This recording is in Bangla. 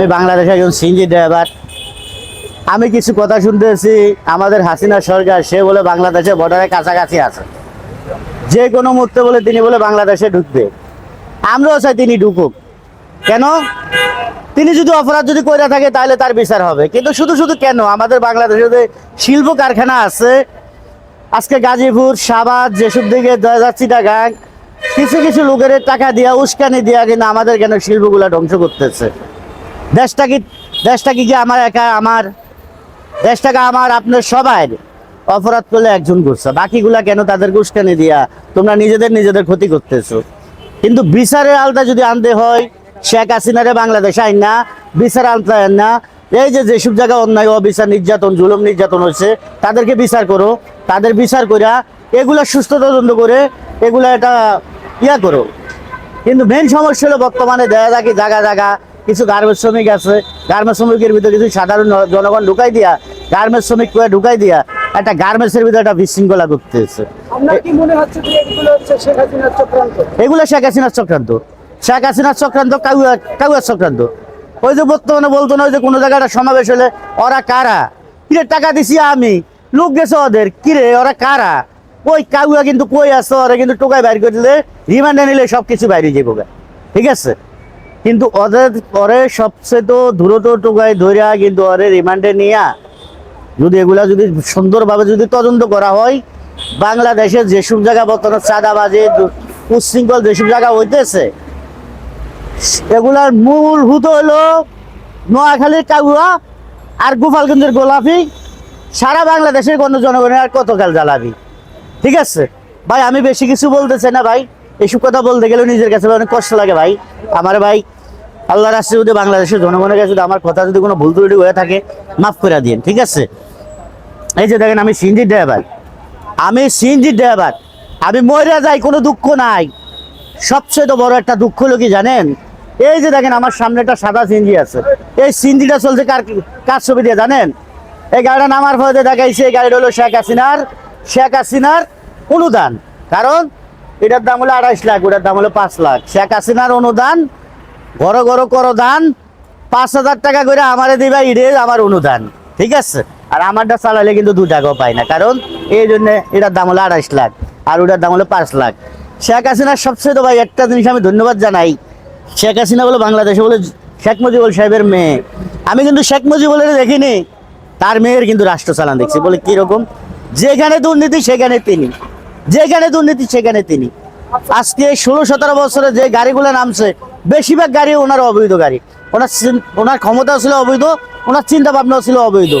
আমি বাংলাদেশে একজন সিএনজি ড্রাইভার। আমি কিছু কথা শুনতেছি, আমাদের হাসিনা সরকার, সে বলে বাংলাদেশে বর্ডারের কাছাকাছি আছে। যে কোনো মুহূর্তে বলে তিনি বলে বাংলাদেশে ঢুকবে। আমরাও চাই তিনি ঢুকুক। কেন? তিনি যদি অপরাধ যদি করে থাকে, তাহলে তার বিচার হবে। কিন্তু শুধু শুধু কেন? আমাদের বাংলাদেশে যে শিল্প কারখানা আছে, আজকে গাজীপুর সাবাদ যেসব দিকে টাকা কিছু কিছু লোকের টাকা দিয়া, উস্কানি দিয়া কিন্তু আমাদের কেন শিল্পগুলা ধ্বংস করতেছে? দেশটা কি দেশটা কি কি আমার একা, আমার দেশটাকে আমার আপনার সবাই অপরাধ করলে একজন করছে বাকিগুলা কেন তাদের উস্কানি দিয়া তোমরা নিজেদের নিজেদের ক্ষতি করতেছো? কিন্তু বিচারের আলতা যদি আনতে হয়, শেখ হাসিনারে বাংলাদেশ আইন না, বিচার আনতে আইন না, এই যে যেসব জায়গায় অন্যায়, অবিচার, নির্যাতন, জুলুম, নির্যাতন হচ্ছে, তাদেরকে বিচার করো। তাদের বিচার কইরা এগুলা সুস্থ তদন্ত করে এগুলা এটা ইয়া করো। কিন্তু মেন সমস্যা হলো বর্তমানে দেখা যায় কি জায়গা জায়গা কিছু গার্মেন্টস শ্রমিক আছে গার্মেন্টস শ্রমিকের ভিতরে কিছু সাধারণ জনগণ ঢুকাই দিয়া গার্মেন্টস শ্রমিক করে ঢুকাই দিয়া একটা গার্মেন্টসের ভিতরে একটা বিশৃঙ্খলা যে এগুলো শেখ হাসিনার চক্রান্ত? শেখ হাসিনার চক্রান্ত। কাউয়া কাউয়ার চক্রান্ত। ওই যে বর্তমানে বলতো না ওই যে কোনো জায়গায় একটা সমাবেশ হলে ওরা কারা? কিরে টাকা দিছি আমি লোক গেছে ওদের। কিরে ওরা কারা? ওই কাউয়া কিন্তু কই আছে? ওরা কিন্তু টোকায় বাইর করে দিলে রিমান্ডে নিলে সব কিছু বাইরে যাব ঠিক আছে? কিন্তু ওদের পরে সবচেয়ে তো দ্রুত টোকায় ধরিয়া কিন্তু ওরে রিমান্ডে নিয়া যদি এগুলা যদি সুন্দরভাবে যদি তদন্ত করা হয় বাংলাদেশে যেসব জায়গা বর্তমানে চাঁদাবাজি, উচ্ছৃঙ্খল যেসব জায়গা হইতেছে, এগুলার মূল হুত হলো নোয়াখালীর কাগুয়া আর গোপালগঞ্জের গোলাপি। সারা বাংলাদেশের কোনো জনগণের আর কতকাল জ্বালাবি? ঠিক আছে? ভাই, আমি বেশি কিছু বলতেছি না ভাই। এইসব কথা বলতে গেলে নিজের কাছে অনেক কষ্ট লাগে ভাই। আমার ভাই আল্লাহ যদি বাংলাদেশের জনগণের কাছে যদি আমার কথা যদি কোনো ভুল ত্রুটি হয়ে থাকে, মাফ করে দিন ঠিক আছে? এই যে দেখেন, আমি সিএনজি ড্রাইভার। আমি সিএনজি ড্রাইভার। আমি মরে যাই, কোনো দুঃখ নাই। সবচেয়ে বড় একটা দুঃখ হলো কি জানেন? এই যে দেখেন, আমার সামনে একটা সাদা সিএনজি আছে। এই সিএনজিটা চলছে কার কার ছবি দিয়ে জানেন? এই গাড়িটা নামার ফলে দেখাইছে এই গাড়িটা হলো শেখ হাসিনার শেখ হাসিনার অনুদান। কারণ এটার দাম হলো আড়াইশ লাখ, ওটার দাম হলো পাঁচ লাখ। শেখ হাসিনার অনুদান ঘর ঘর করো দান, পাঁচ হাজার টাকা করে আমারে দিবা, ইডে আমার অনুদান, ঠিক আছে? আর আমারটা চালালে কিন্তু দু টাকাও পাই না, কারণ এই জন্য এটার দাম হলো আড়াইশ লাখ, আর ওটার দাম হলো পাঁচ লাখ। শেখ হাসিনার সবচেয়ে তো ভাই, একটা জিনিস আমি ধন্যবাদ জানাই, শেখ হাসিনা বলে বাংলাদেশে বলে শেখ মুজিবুল সাহেবের মেয়ে। আমি কিন্তু শেখ মুজিবুলের দেখিনি, তার মেয়ের কিন্তু রাষ্ট্র চালান দেখছি, বলে কীরকম যেখানে দুর্নীতি, সেখানে তিনি। যেখানে দুর্নীতি, সেখানে তিনি। আজকে ষোলো সতেরো বছরে যে গাড়িগুলো নামছে বেশিরভাগ গাড়ি ওনার অবৈধ গাড়ি। ওনার ওনার ক্ষমতা ছিল অবৈধ, ওনার চিন্তা ভাবনাও ছিল অবৈধ।